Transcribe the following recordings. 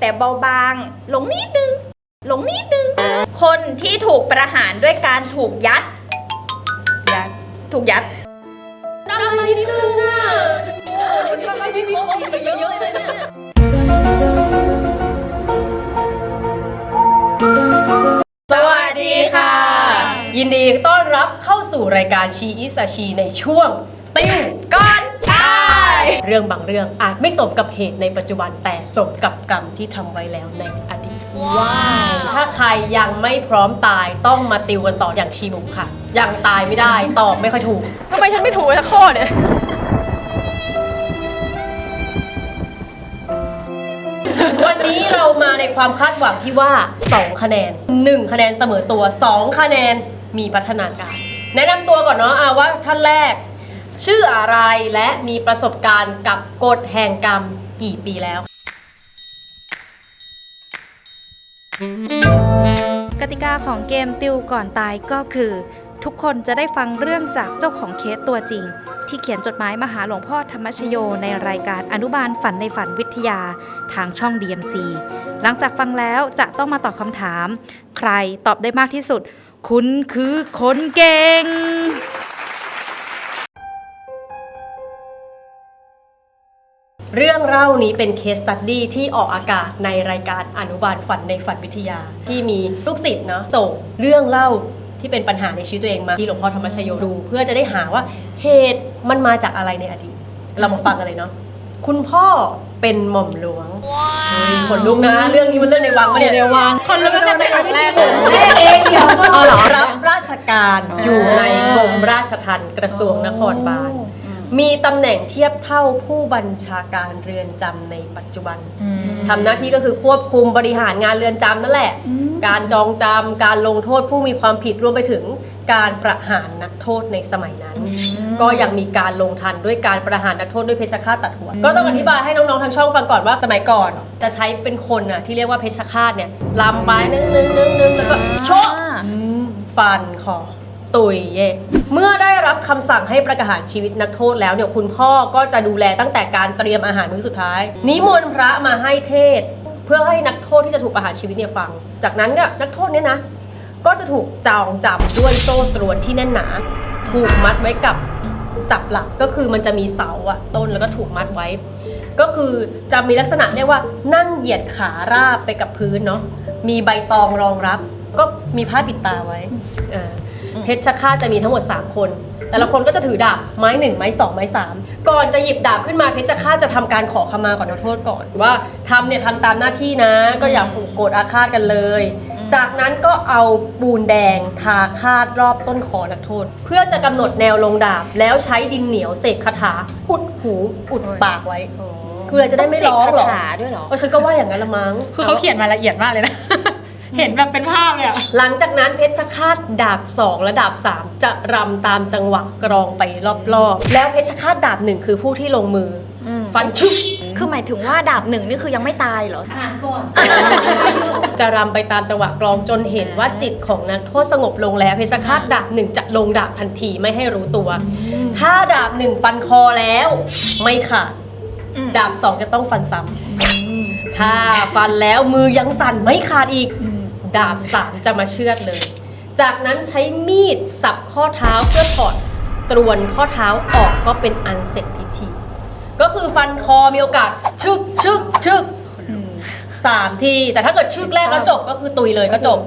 แต่เบาบางลงนิดนึงลงนิดนึง คนที่ถูกประหารด้วยการถูกยัด ยัด ถูกยัดดังนิดนึงอะทำไมพี่ครบเยอะๆเลยเนี่ยสวัสดีค่ะ ยินดีต้อนรับเข้าสู่รายการชีอิสชีในช่วง ติ้วก่อนตาย เรื่องบางเรื่องอาจไม่สมกับเหตุในปัจจุบันแต่สมกับกรรมที่ทำไว้แล้วในอดีตว้าวถ้าใครยังไม่พร้อมตายต้องมาติวกันต่ออย่างชีบุ๋มค่ะ ยังตายไม่ได้ตอบไม่ค่อยถูกทำไมฉันไม่ถูกสักข้อเนี่ยวันนี้เรามาในความคาดหวังที่ว่า 2 คะแนน 1 คะแนนเสมอตัว 2 คะแนนมีพัฒนาการ แนะนำตัวก่อนเนาะอาว่าท่านแรก ชื่ออะไรและมีประสบการณ์กับกฎแห่งกรรมกี่ปีแล้ว กติกาของเกมติวก่อนตายก็คือ ทุกคนจะได้ฟังเรื่องจากเจ้าของเคสตัวจริง ที่เขียนจดหมายมาหาหลวงพ่อธรรมชโยในรายการอนุบาลฝันในฝันวิทยาทางช่อง DMC หลังจากฟังแล้วจะต้องมาตอบคำถาม ใครตอบได้มากที่สุด คุณคือคนเก่ง เรื่องเล่านี้เป็นเคสตัดดี้ที่ออกอากาศในรายการอนุบาลฝันในฝันวิทยา ที่มีลูกศิษย์เนาะส่งเรื่องเล่าที่เป็นปัญหาในชีวิตตัวเองมาที่หลวงพ่อธรรมชโยดู เพื่อจะได้หาว่าเหตุมันมาจากอะไรในอดีต เรามาฟังกันเลยเนาะคุณพ่อเป็นหม่อมหลวงเฮ้ยขนลุกนะ เรื่องนี้มันเรื่องในวังปะเนี่ยในวังคนรู้ตั้งแต่ครั้งแรกเองเดียวอ๋อเหรอรับราชการอยู่ในกรมราชทัณฑ์กระทรวงนครบาล มีตำแหน่งเทียบเท่าผู้บัญชาการเรือนจำในปัจจุบันทำหน้าที่ก็คือควบคุมบริหารงานเรือนจำนั่นแหละ การจองจำการลงโทษผู้มีความผิดรวมไปถึงการประหารนักโทษในสมัยนั้น ก็ยังมีการลงทันด้วยการประหารนักโทษด้วยเพชฌฆาตตัดหัว ก็ต้องอธิบายให้น้องๆทางช่องฟังก่อนว่าสมัยก่อนจะใช้เป็นคนน่ะที่เรียกว่าเพชฌฆาตเนี่ยลำไปนึงนึงนึงนึงแล้วก็โชกฟันคอ ตุยเย่เมื่อได้รับคำสั่งให้ประหารชีวิตนักโทษแล้วเนี่ยคุณพ่อก็จะดูแลตั้งแต่การเตรียมอาหารมื้อสุดท้าย นิมนต์พระมาให้เทศน์เพื่อให้นักโทษที่จะถูกประหารชีวิตเนี่ยฟัง จากนั้นก็นักโทษเนี่ยนะ ก็จะถูกจองจับด้วยโซ่ตรวนที่แน่นหนา ถูกมัดไว้กับจับหลักก็คือมันจะมีเสาอะต้นแล้วก็ถูกมัดไว้ ก็คือจะมีลักษณะเรียกว่านั่งเหยียดขาราบไปกับพื้นเนาะมีใบตองรองรับ ก็มีผ้าปิดตาไว้เออ เพชฌฆาตจะมีทั้งหมด 3 คน แต่ละคนก็จะถือดาบไม้หนึ่งไม้สองไม้สามก่อนจะหยิบดาบขึ้นมาเพชฌฆาตจะทำการขอขมาก่อนนักโทษก่อนว่าทำเนี่ยทำตามหน้าที่นะ ก็อย่าผูกโกรธอาฆาตกันเลย จากนั้นก็เอาปูนแดงทาคาดรอบต้นคอนักโทษ เพื่อจะกำหนดแนวลงดาบแล้วใช้ดินเหนียวเสกคาถาอุดหูอุดปากไว้ คืออะไรจะได้ไม่ร้องหรอด้วยเหรอ เออฉันก็ว่าอย่างนั้นละมั้ง คือเขาเขียนมาละเอียดมากเลยนะ เห็นแบบเป็นภาพเลยอะหลังจากนั้นเพชรฆาตดาบ 2 และดาบ 3 จะรำตามจังหวะกรองไปรอบๆ แล้วเพชรฆาตดาบหนึ่งคือผู้ที่ลงมืออม ฟันชึกคือหมายถึงว่าดาบหนึ่งนี่คือยังไม่ตายเหรอจะรำไปตามจังหวะกลองจนเห็นว่าจิตของนักโทษสงบลงแล้วเพชรฆาตดาบหนึ่งจะลงดาบทันทีไม่ให้รู้ตัว ถ้าดาบหนึ่งฟันคอแล้ว ไม่ขาดอืม ดาบสองจะต้องฟันซ้ำถ้าฟันแล้วมือยังสั่นไม่ขาดอีก ดาบสามจะมาเชือดเลย จากนั้นใช้มีดสับข้อเท้าเพื่อถอดตรวนข้อเท้าออกก็เป็นอันเสร็จพิธี ก็คือฟันคอมีโอกาส ชึกชึกชึกสามที แต่ถ้าเกิดชึกแรกแล้วจบก็คือตุยเลยก็จบ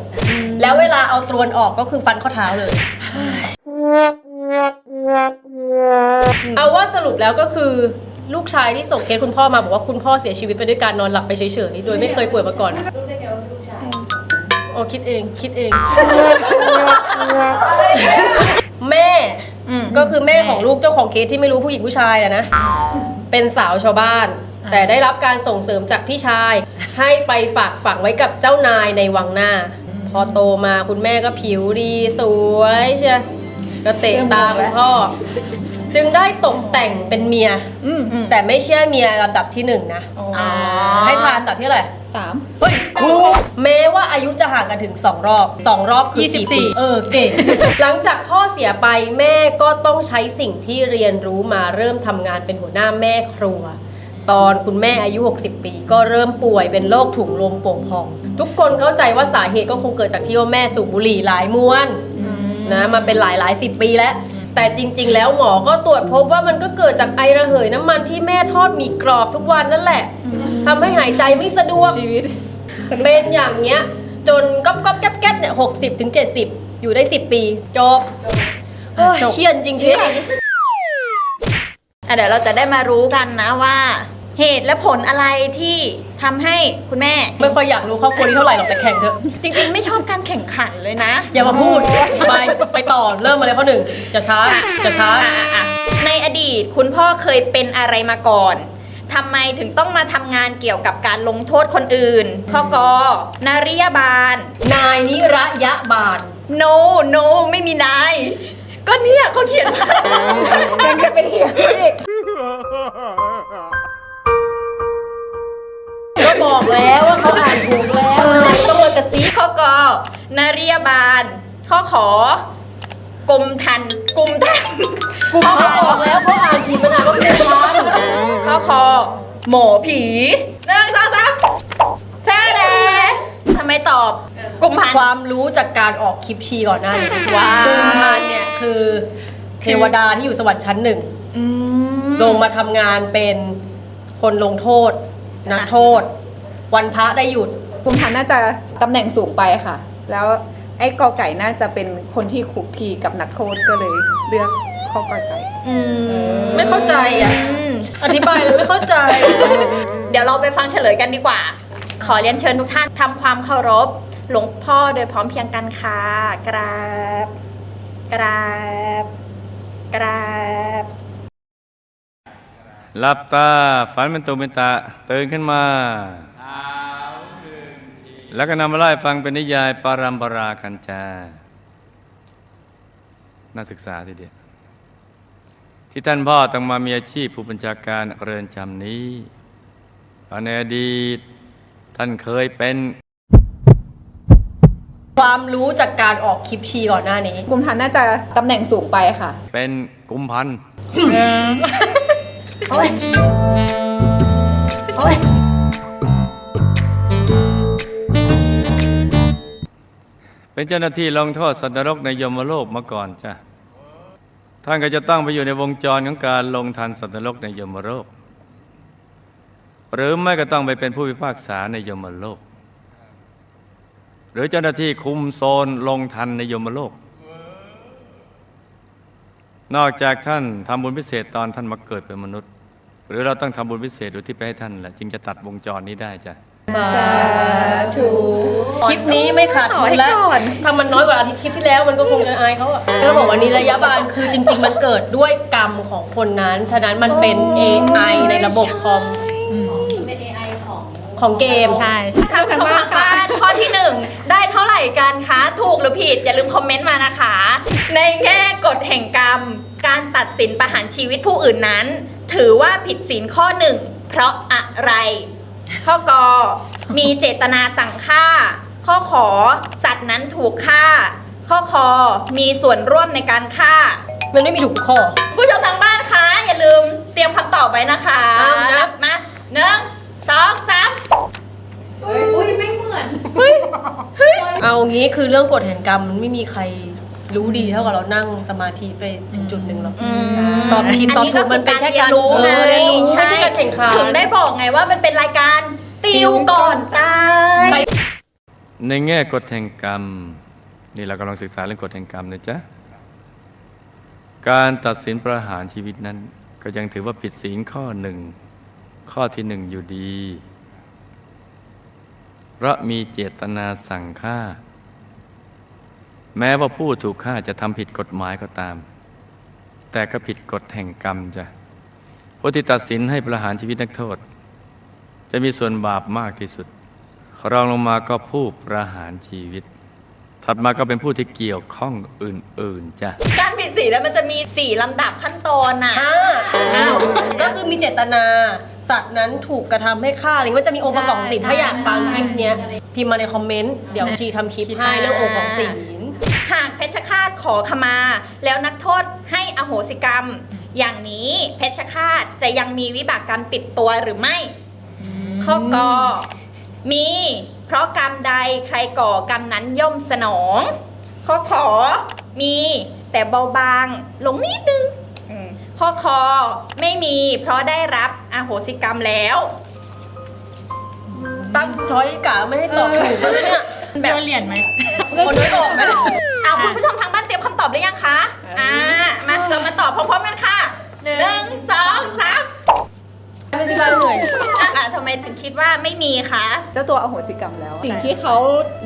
แล้วเวลาเอาตรวนออกก็คือฟันข้อเท้าเลย เอาว่าสรุปแล้วก็คือลูกชายที่ส่งเคสคุณพ่อมาบอกว่าคุณพ่อเสียชีวิตไปด้วยการนอนหลับไปเฉยๆโดยไม่เคยป่วยมาก่อน อ๋อคิดเองคิดเอง แม่อืม ก็คือแม่ของลูกเจ้าของเคสที่ไม่รู้ผู้หญิงผู้ชายอะนะ เป็นสาวชาวบ้าน แต่ได้รับการส่งเสริมจากพี่ชาย ให้ไปฝากฝังไว้กับเจ้านายในวังหน้า พอโตมาคุณแม่ก็ผิวดีสวยใช่ก็เตะตาคุณพ่อ จึงได้ตกแต่งเป็นเมีย อืม แต่ไม่ใช่เมียลำดับที่หนึ่งนะ อ๋อ ให้ทานลำดับที่อะไหร สามเฮ้ยถูกแม้ว่าอายุจะห่างกันถึง 2 รอบ 2 รอบคือกี่ปี24 เออเก่ง หลังจากพ่อเสียไปแม่ก็ต้องใช้สิ่งที่เรียนรู้มาเริ่มทำงานเป็นหัวหน้าแม่ครัว ตอนคุณแม่อายุ 60 ปี ก็เริ่มป่วยเป็นโรคถุงลมโป่งพอง ทุกคนเข้าใจว่าสาเหตุก็คงเกิดจากที่ว่าแม่สูบบุหรี่หลายมวน นะมาเป็นหลายหลายสิบปีแล้ว แต่จริง ๆ แล้วหมอก็ตรวจพบว่ามันก็เกิดจากไอระเหยน้ำมันที่แม่ทอดหมีกรอบทุกวันนั่นแหละ ทำให้หายใจไม่สะดวก ชีวิตเป็นอย่างเงี้ย จนก๊อบก๊อบแก๊บแก๊บเนี่ยหกสิบถึงเจ็ดสิบอยู่ได้สิบปี จบโอ้ยจบ เครียดจริงชีวิตอะเดี๋ยวเราจะได้มารู้กันนะว่า เหตุและผลอะไรที่ทำให้คุณแม่ ไม่ค่อยอยากรู้ครอบครัวนี้เท่าไหร่หรอกแต่แข่งเถอะ จริงๆ ไม่ชอบการแข่งขันเลยนะอย่ามาพูด ไปไปต่อเริ่มมาเลยข้อหนึ่งอย่าช้าอย่าช้าในอดีตคุณพ่อเคยเป็นอะไรมาก่อน ทำไมถึงต้องมาทำงานเกี่ยวกับการลงโทษคนอื่น ข้อกอนาริยาบาล นายนิระยะบาล no no ไม่มีนาย ก็เนี่ยเขาเขียนมายังจะไปเถียงอีกก็บอกแล้วว่าเขาอ่านถูกแล้วนายต้องมากระซิบข้อกอนาริยาบาล ข้อขอกรมทัน กรมทันกูบอกแล้วเขาอ่านผิดมันานว่าคุณพันข้อคอหมอผีหนึ่งสองสามแท้แดทำไมตอบกรมพันความรู้จากการออกคลิปชีก่อนหน้านี้ว้าวกุมพันเนี่ยคือเทวดาที่อยู่สวรรค์ชั้นหนึ่งลงมาทำงานเป็นคนลงโทษ นักโทษ วันพระได้หยุดภูมิพันน่าจะตำแหน่งสูงไปค่ะ แล้ว ไอ้กอไก่น่าจะเป็นคนที่คลุกคลีกับนักโทษก็เลยเลือกข้อกอไก่ อืมไม่เข้าใจอะ มอธิบายแล้วไม่เข้าใจ เดี๋ยวเราไปฟังเฉลยกันดีกว่า ขอเรียนเชิญทุกท่านทำความเคารพ หลวงพ่อโดยพร้อมเพรียงกันค่ะกราบ กราบ กราบ หลับตา ฝันเป็นตุเป็นตะตื่นขึ้นมา แล้วก็นำมาไล่ฟังเป็นนิยายปารัมปราคัญจา น่าศึกษาทีเดียว ที่ท่านพ่อต้องมามีอาชีพผู้บัญชาการเรือนจำนี้เพราะในอดีตท่านเคยเป็นความรู้จากการออกคลิปชีก่อนหน้านี้ภูมิพันธ์น่าจะตำแหน่งสูงไปค่ะ เป็นกุมพันธ์ โอ้ย เป็นเจ้าหน้าที่ลงโทษสัตว์นรกในยมโลกมาก่อนจ้ะท่านก็จะต้องไปอยู่ในวงจรของการลงทันสัตว์นรกในยมโลกหรือไม่ก็ต้องไปเป็นผู้พิพากษาในยมโลก หรือเจ้าหน้าที่คุมโซนลงทันในยมโลก นอกจากท่านทำบุญพิเศษตอนท่านมาเกิดเป็นมนุษย์ หรือเราต้องทำบุญพิเศษโดยที่ไปให้ท่านแหละจึงจะตัดวงจรนี้ได้จ้ะ คลิปนี้ไม่ขาดทุนแล้วถ้ามันน้อยกว่าอาทิตย์คลิปที่แล้วมันก็คงจะอายเขาอะแล้วบอกว่านี้ระยะบาลคือจริง ๆ มันเกิดด้วยกรรมของคนนั้น ฉะนั้นมันเป็น AI ในระบบคอมของเกม ใช่ใช่ท่านผู้ชมทางบ้านข้อที่หนึ่งได้เท่าไหร่กันคะ ถูกหรือผิด อย่าลืมคอมเมนต์มานะคะ ในแง่กฎแห่งกรรม การตัดสินประหารชีวิตผู้อื่นนั้น ถือว่าผิดศีลข้อหนึ่งเพราะอะไร ข้อกอมีเจตนาสั่งฆ่า ข้อขอสัตว์นั้นถูกฆ่า ข้อคอมีส่วนร่วมในการฆ่า มันไม่มีถูกข้อ ผู้ชมทางบ้านคะ อย่าลืมเตรียมคำตอบไว้นะคะ เอานะ มาหนึ่งสองสามเอางี้คือเรื่องกฎแห่งกรรมมันไม่มีใคร รู้ดีเท่ากับเรานั่งสมาธิไปถึงจุดหนึ่งหรอกตอบผิดตอบถูกมันเป็นแค่การเรียนรู้เอไงอเรียนรู้ไม่ใช่การแข่งขัน ถึงได้บอกไงว่ามันเป็นรายการติวก่อนตายในแง่กฎแห่งกรรม นี่เรากำลังศึกษาเรื่องกฎแห่งกรรมนะจ๊ะ การตัดสินประหารชีวิตนั้น ก็ยังถือว่าผิดศีลข้อหนึ่ง ข้อที่หนึ่งอยู่ดี เพราะมีเจตนาสั่งฆ่า แม้ว่าผู้ถูกฆ่าจะทำผิดกฎหมายก็ตาม แต่ก็ผิดกฎแห่งกรรมจ้ะผู้ที่ตัดสินให้ประหารชีวิตนักโทษ จะมีส่วนบาปมากที่สุดรองลงมาก็ผู้ประหารชีวิต ถัดมาก็เป็นผู้ที่เกี่ยวข้องอื่น ๆจ้ะ การผิดศีลแล้วมันจะมีสี่ลำดับขั้นตอนน่ะอ่าอ้าวก็คือมีเจตนา สัตว์นั้นถูกกระทำให้ฆ่าอะไรเงี้ยมันจะมีองค์ประกอบของศีลถ้าอยากฟังคลิปเนี้ยพิมพ์มาในคอมเมนต์ เดี๋ยวชีทำคลิปให้เรื่ององค์ของศีลหากเพชฌฆาตขอขมา แล้วนักโทษให้อโหสิกรรม อย่างนี้เพชฌฆาตจะยังมีวิบากกรรมติดตัวหรือไม่ ข้อกอมี เพราะกรรมใดใครก่อกรรมนั้นย่อมสนอง ข้อขอมี แต่เบาบางลงนิดนึงอืมข้อคอไม่มี เพราะได้รับอโหสิกรรมแล้ว ตั้งช้อยกะไม่ให้ตอบถูกแล้วนะเนี่ย แบบเหรียญไหม คนไม่บอกไหมเอาคุณผู้ชมทางบ้านเตรียมคำตอบหรือยังคะ อ่า มาเรามาตอบพร้อมๆกันค่ะหนึ่งสองสามไม่ที่บ้านเหนื่อยอะอะทำไมถึงคิดว่าไม่มีคะ เจ้าตัวอโหสิกรรมแล้ว สิ่งที่เขา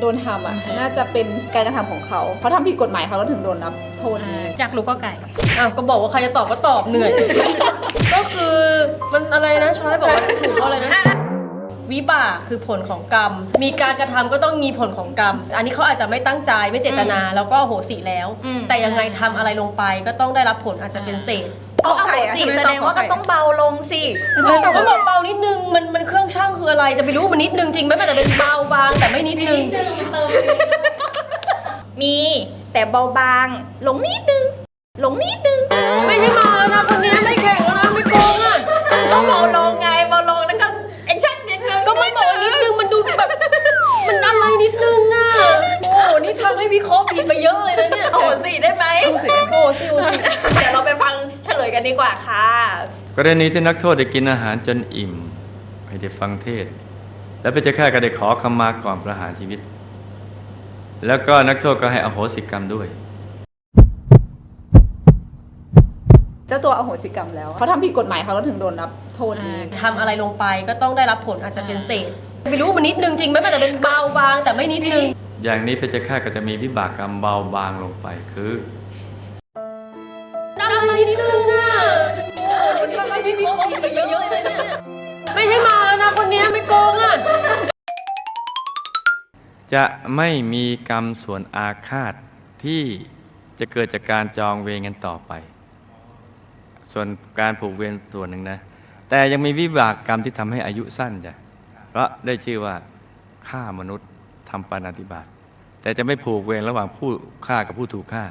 โดนทำอะ น่าจะเป็นการกระทำของเขาเขาทำผิดกฎหมายเขาก็ถึงโดนรับโทษนี้ อยากรู้ก็ไก่ อ้าวก็บอกว่าใครจะตอบก็ตอบเหนื่อย ก็คือมันอะไรนะช้อยบอกว่าถูกเพราะอะไรนะ วิบากคือผลของกรรม มีการกระทำก็ต้องมีผลของกรรม อันนี้เขาอาจจะไม่ตั้งใจไม่เจตนาแล้วก็โหสิแล้ว อืม แต่ยังไงทำอะไรลงไปก็ต้องได้รับผลอาจจะเป็นเศษ เอาอโหสิแสดงว่าก็ต้องเบาลงสิก็บอกเบานิดนึงมันมันเครื่องช่างคืออะไรจะไปรู้มันนิดนึงจริงไหมมันจะเป็นเบาบางแต่ไม่นิดนึง มีแต่เบาบาง ลงนิดนึง ลงนิดนึง ไม่ให้มาำให้วิเคราะห์ผิดไปเยอะเลยนะเนี่ยโอ้โหสิได้ไหมโอ้สิโอ้สิโอ้สิเดี๋ยวเราไปฟังเฉลยกันดีกว่าค่ะ กรณีที่นักโทษได้กินอาหารจนอิ่มไม่ได้ฟังเทศน์และเป็นเจ้าข้าก็ได้ขอขมาก่อนประหารชีวิต แล้วก็นักโทษก็ให้อโหสิกรรมด้วย เจ้าตัวอโหสิกรรมแล้วเขาทำผิดกฎหมายเขาก็ถึงโดนรับโทษนี้ทำอะไรลงไปก็ต้องได้รับผลอาจจะเป็นเศษ ไม่รู้มันนิดนึงจริงไหมมันจะเป็นเบาบางแต่ไม่นิดนึง อย่างนี้เพชฌฆาตก็จะมีวิบากกรรมเบาบางลงไปคืออะไรนิดนึงอะโอ้โหนี่ทำให้วิเคราะห์ผิดไปเยอะเลยนะเนี่ยไม่ให้มาแล้วนะคนนี้ไม่โกงอะจะไม่มีกรรมส่วนอาฆาตที่จะเกิดจากการจองเวรกันต่อไป ส่วนการผูกเวรส่วนหนึ่งนะ แต่ยังมีวิบากกรรมที่ทำให้อายุสั้นจ้ะเพราะได้ชื่อว่าฆ่ามนุษย์ ทำปาณาติบาตแต่จะไม่ผูกเวรระหว่างผู้ฆ่ากับผู้ถูกฆ่า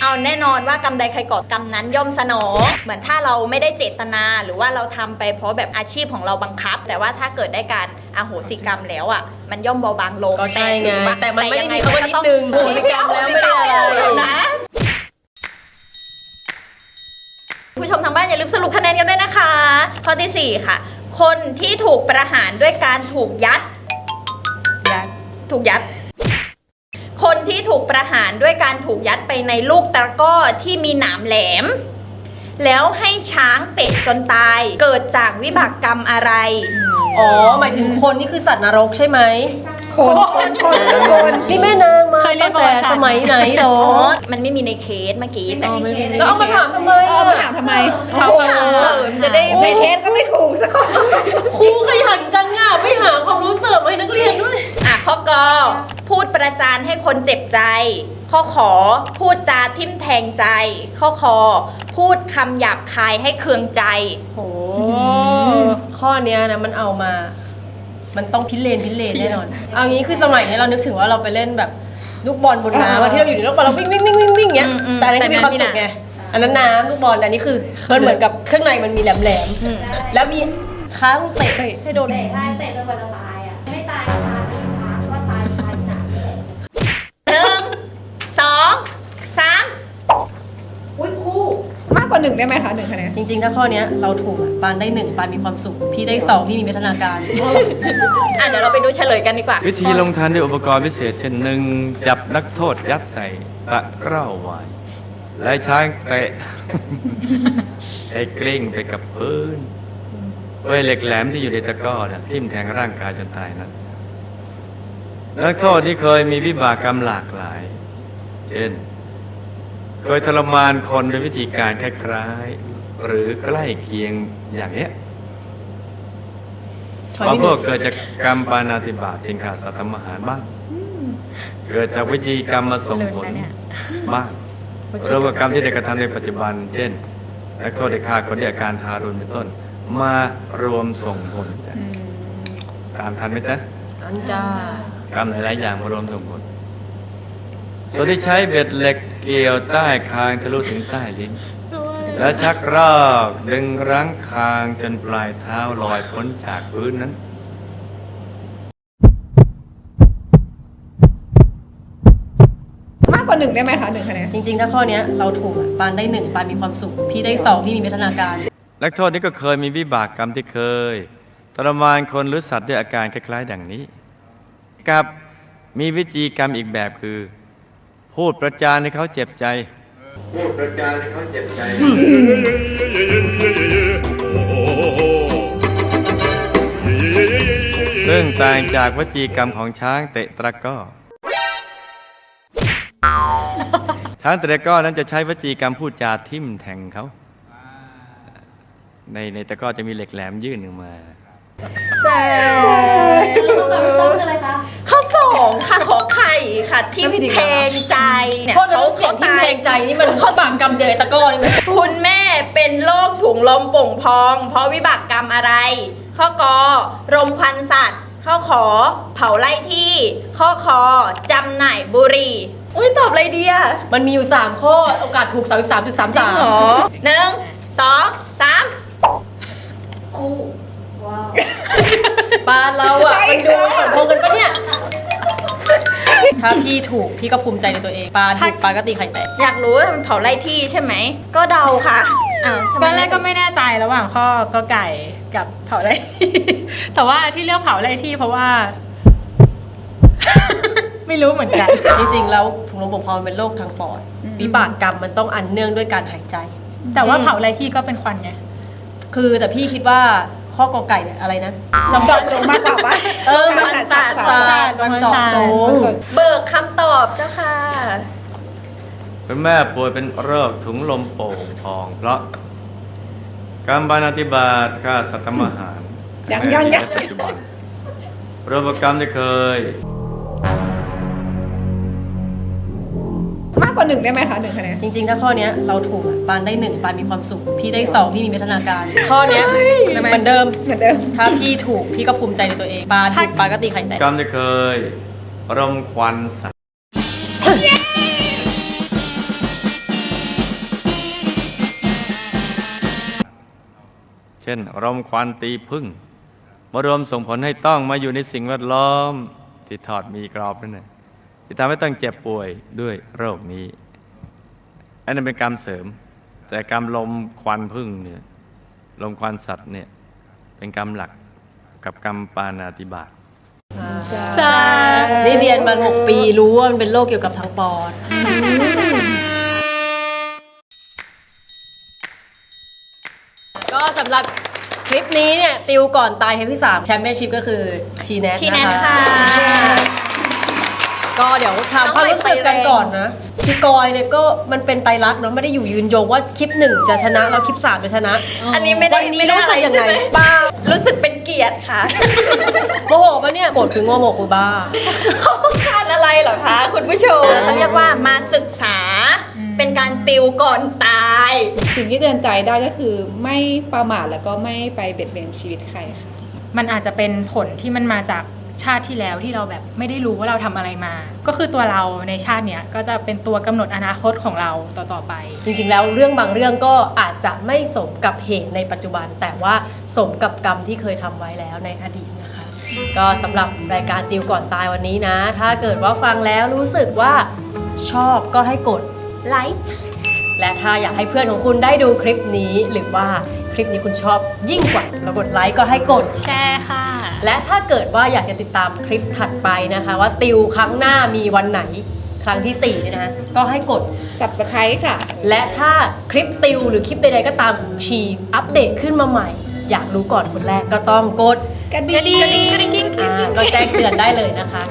เอาแน่นอนว่ากรรมใดใครก่อกรรมนั้นย่อมสนอง เหมือนถ้าเราไม่ได้เจตนา หรือว่าเราทำไปเพราะแบบอาชีพของเราบังคับ แต่ว่าถ้าเกิดได้การอโหสิกรรมแล้วอะมันย่อมเบาบางลงก็ใช่ไงว่าแต่มันไม่ได้มียังงคำว่านิดนึงอโหสิกรรมแล้วไม่ได้อะไรนะผู้ชมทางบ้านอย่าลืมสรุปคะแนนกันด้วยนะคะข้อที่ 4 ค่ะ คนที่ถูกประหารด้วยการถูกยัด ยัด ถูกยัด คนที่ถูกประหารด้วยการถูกยัดไปในลูกตะกร้อที่มีหนามแหลม แล้วให้ช้างเตะจนตายเกิดจากวิบากกรรมอะไร อ๋อ หมายถึงคนนี่คือสัตว์นรกใช่ไหม คนคนคนคนนี่แม่นางมาเคยเรียตั้นงแต่ประวัติศาสตร์ สมัยไหนเหรออ๋อมันไม่มีในเคสเมื่อกี้แต่แล้วเอามาถามทำไมเอาอะมาถามทำไมเขาถามเสริมจะได้ไปไปเทสก็ไม่ถูกสักคนครูขยันจังอะไม่หาความรู้เสริมให้นักเรียนด้วย อะข้อกอพูดประจานให้คนเจ็บใจ ข้อขอพูดจาทิ่มแทงใจ ข้อคอพูดคำหยาบคายให้เคืองใจ โอ้ข้อเนี้ยนะมันเอามา มันต้องพิเรนพิเรนแน่นอน เอางี้คือสมัยนี้เรานึกถึงว่าเราไปเล่นแบบลูกบอลบนน้ำอะที่เราอยู่ในลูกบอลเราวิ่งวิ่งวิ่งวิ่งวิ่งเงี้ย อืมอืมแต่อันนี้คือมีความสุขไง อันนั้นน้ำลูกบอลแต่อันนี้คือมันเหมือนกับเครื่องในมันมีแหลมแหลมๆอืมแล้วมีช้างเตะให้โดน เตะได้เตะจนกว่าจะตายอะ ไม่ตายก็ กกว่าหนึ่งได้ไหมคะหนึ่งคะแนนจริงๆ ถ้าข้อเนี้ยเราถูกอะปานได้หนึ่งปานมีความสุข พี่ได้สองพี่มีพัฒนาการ อะเดี๋ยวเราไปดูเฉลยกันดีกว่า วิธีลงทันด้วยอุปกรณ์พิเศษเช่นหนึ่งจับนักโทษยัดใส่ตะกร้าไว้และช้างเตะ ให้กลิ้งไปกับพื้นด้วยเหล็กแหลมที่อยู่ในตะกร้อเนี่ยทิ่มแทงร่างกายจนตายนั้นนักโทษที่เคยมีวิบากกรรมหลากหลาย เช่น เคยทรมานคนด้วยวิธีการคล้ายๆ หรือใกล้เคียงอย่างเนี้ยช้อยบางที่พหวนึ่กงเกิดจากกรรมปานาติบาตทิ้งขาดสัตว์ทำอาหารบ้าง เกิดจากวิธีกรรมมาส่งผลเลิศนะเนี่ยบ้างหรือว่ากรรมที่ได้กระทำในปัจจุบัน เช่นนักโทษได้ฆ่าคนด้วยอาการทารุณเป็นต้น มารวมส่งผลจ้ะตามทันไหมจ๊ะอันจ้ากรรมหลายๆอย่างมารวมส่งผล ส่วนที่ใช้เบ็ดเหล็กเกี่ยวใต้คางทะลุถึงใต้ลิ้น และชักรอกดึงรั้งคางจนปลายเท้าลอยพ้นจากพื้นนั้นมากกว่าหนึ่งได้ไหมคะหนึ่งคะแนนจริงๆ ถ้าข้อเนี้ยเราถูกอะปานได้หนึ่งปานมีความสุข พี่ได้สองพี่มีพัฒนาการ นักโทษนี้ก็เคยมีวิบากกรรมที่เคยทรมานคนหรือสัตว์ด้วยอาการคล้ายๆ ดังนี้ กับมีวิจีกรรมอีกแบบคือ พูดประจานให้เขาเจ็บใจ พูดประจานให้เขาเจ็บใจ ซึ่งต่างจากวจีกรรมของช้างเตะตะกร้อ ช้างเตะตะกร้อนั้นจะใช้วจีกรรมพูดจาทิ่มแทงเขา ในในตะกร้อจะมีเหล็กแหลมยื่นออกมาแล้วก็ต้องคืออะไรคะข้อ สองค่ะขอไข่ค่ะทิมแทงใจเนี่ยโทษนะเสียงที่เพลงใจนี่มันเข้าปากกรรมเดียวกับตะกร้อนี่ไหมคุณแม่เป็นโรคถุงลมโป่งพอง เพราะวิบากกรรมอะไร ข้อกอรมควันสัตว์ ข้อขอเผาไล่ที่ ข้อคอจำหน่ายบุหรี่อุ้ยตอบอะไรดีอะมันมีอยู่ 3 ข้อโอกาสถูก3 3 3จริงเหรอ3หนึ่งสองสามคู่ว้าวปานเราอะมันดูสมพงษ์กันปะเนี่ย ถ้าพี่ถูกพี่ก็ภูมิใจในตัวเองปานถูกปานก็ตีไข่แตกอยากรู้ว่ามันเผาไล่ที่ใช่ไหม ก็เดาค่ะอ้าวทำตไมอนแรกก็ไม่แน่ใจระหว่างข้อกอไก่กับเผาไร่ที่ แต่ว่าที่เลือกเผาไร่ที่เพราะว่า ไม่รู้เหมือนกัน จริงๆแล้วถุงลมโป่งพองมันเป็นโรคทางปอดวิบากกรรมมันต้องอันเนื่องด้วยการหายใจ แต่ว่าเผาไร่ที่ก็เป็นควันไงคือแต่พี่คิดว่า ข้อกอไก่เนี่ยอะไรนะลำจอดจงมากกว่าปะเออมันศาสตร์ศาสตร์มันเจาะจงเบิกคำตอบเจ้าค่ะ คุณแม่ป่วยเป็นโรคถุงลมโป่งพอง เพราะกรรมบานาติบาตฆ่าสัตว์ทำอาหารยังยังยังในปัจจุบันโรคกรรมที่เคย มากกว่าหนึ่งได้ไหมคะหนึ่งคะแนนจริงๆ ถ้าข้อเนี้ยเราถูกอะปานได้หนึ่งปานมีความสุข พี่ได้สองพี่มีพัฒนาการ ข้อเนี้ยเหมือนเดิม เหมือนเดิม ถ้าพี่ถูกพี่ก็ภูมิใจในตัวเองปานถูกปานก็ตีไข่แตกกรรมที่เคยรมควันสัตว์เช่นรมควันตีพึ่งมารวมส่งผลให้ต้องมาอยู่ในสิ่งแวดล้อมที่ถอดมีกรอบนั่นเอง ที่ทำให้ต้องเจ็บป่วยด้วยโรคนี้ อันนั้นเป็นกรรมเสริม แต่กรรมลมควันพึ่งเนี่ยลมควันสัตว์เนี่ยเป็นกรรมหลักกับกรรมปานาติบาตใช่นี่เรียนมา6ปีรู้ว่ามันเป็นโรคเกี่ยวกับทางปอดก็สำหรับคลิปนี้เนี่ย ติวก่อนตายเทปที่ 3 แชมเปี้ยนชิพก็คือชีแนทชีแนทนะคะค่ะ ก็เดี๋ยวถามความรู้สึกกันก่อนนะชิกอยเนี่ยก็มันเป็นไตรลักษณ์เนาะไม่ได้อยู่ยืนยงว่าคลิปหนึ่งจะชนะแล้วคลิปสามจะชนะอันนี้ไม่ได้วันนี้ไม่ได้อะไรรู้สึกยังใช่ไงไหมบ้ารู้สึกเป็นเกียรติค่ะโมโหปะเนี่ยโกรธคือโง่โมโหคือบ้าเขาต้องการอะไรเหรอคะ คุณผู้ชมเขาเรียกว่ามาศึกษาเป็นการติวก่อนตาย สิ่งที่เตือนใจได้ก็คือไม่ประมาทแล้วก็ไม่ไปเบียดเบียนชีวิตใครค่ะมันอาจจะเป็นผลที่มันมาจาก ชาติที่แล้วที่เราแบบไม่ได้รู้ว่าเราทำอะไรมา ก็คือตัวเราในชาติเนี้ยก็จะเป็นตัวกำหนดอนาคตของเราต่อๆไป จริงๆ แล้วเรื่องบางเรื่องก็อาจจะไม่สมกับเหตุในปัจจุบัน แต่ว่าสมกับกรรมที่เคยทำไว้แล้วในอดีตนะคะ ก็สำหรับรายการติวก่อนตายวันนี้นะ ถ้าเกิดว่าฟังแล้วรู้สึกว่าชอบก็ให้กดไลค์และถ้าอยากให้เพื่อนของคุณได้ดูคลิปนี้หรือว่า ลิปนี้คุณชอบยิ่งกว่าแล้วกดไลค์ก็ให้กด แชร์ค่ะ และถ้าเกิดว่าอยากจะติดตามคลิปถัดไปนะคะ ว่าติวครั้งหน้ามีวันไหนครั้งที่ 4 เนี่ยนะคะก็ให้กด subscribe ค่ะ และถ้าคลิปติวหรือคลิปใดๆก็ตามของชีอัปเดตขึ้นมาใหม่ อยากรู้ก่อนคนแรกก็ต้องกดกระดิ่งอ่าก็แจ้งเตือนได้เลยนะคะ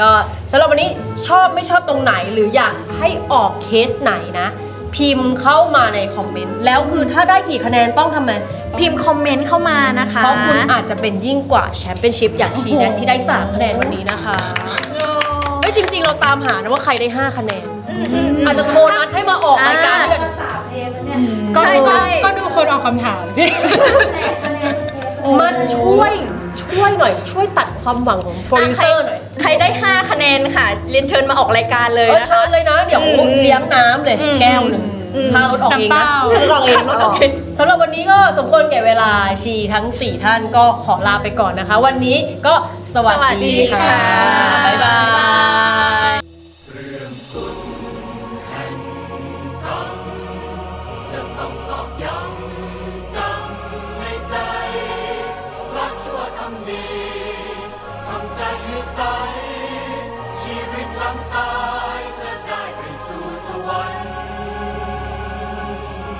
ก็สำหรับวันนี้ชอบไม่ชอบตรงไหนหรืออยากให้ออกเคสไหนนะ พิมพ์เข้ามาในคอมเมนต์แล้วคือถ้าได้กี่คะแนนต้องทำไงพิมพ์คอมเมนต์เข้ามานะคะ เพราะคุณอาจจะเป็นยิ่งกว่าแชมเปี้ยนชิพอย่างชีแนทที่ได้ 3 คะแนนวันนี้นะคะเฮ้ยจริง ๆ เราตามหานะว่าใครได้ 5 คะแนน อาจจะโทรนัดให้มาออกรายการด้วยกันสามเพลงแล้วเนี่ยก็ใช่ก็ใช่ก็ดูคนออกคำถามสิแตกคะแนนเทปมันช่วย ช่วยหน่อยช่วยตัดความหวังของโปรดิวเซอร์หน่อยใครได้ 5 คะแนนค่ะ เรียนเชิญมาออกรายการเลยเออนะเชิคะ ญเลยนะ เดี๋ยวอืมเลี้ยงน้ำเลยอืมแก้วหนึ่งอืม ค่ารถออกเองนะน้ำเปล่า ค่ารถออกเองรถออกสำหรับวันนี้ก็สมควรแก่เวลาชีทั้ง 4 ท่านก็ขอลาไปก่อนนะคะ วันนี้ก็สวัสสวัสดีดีค่ะค่ะ บ๊ายบาย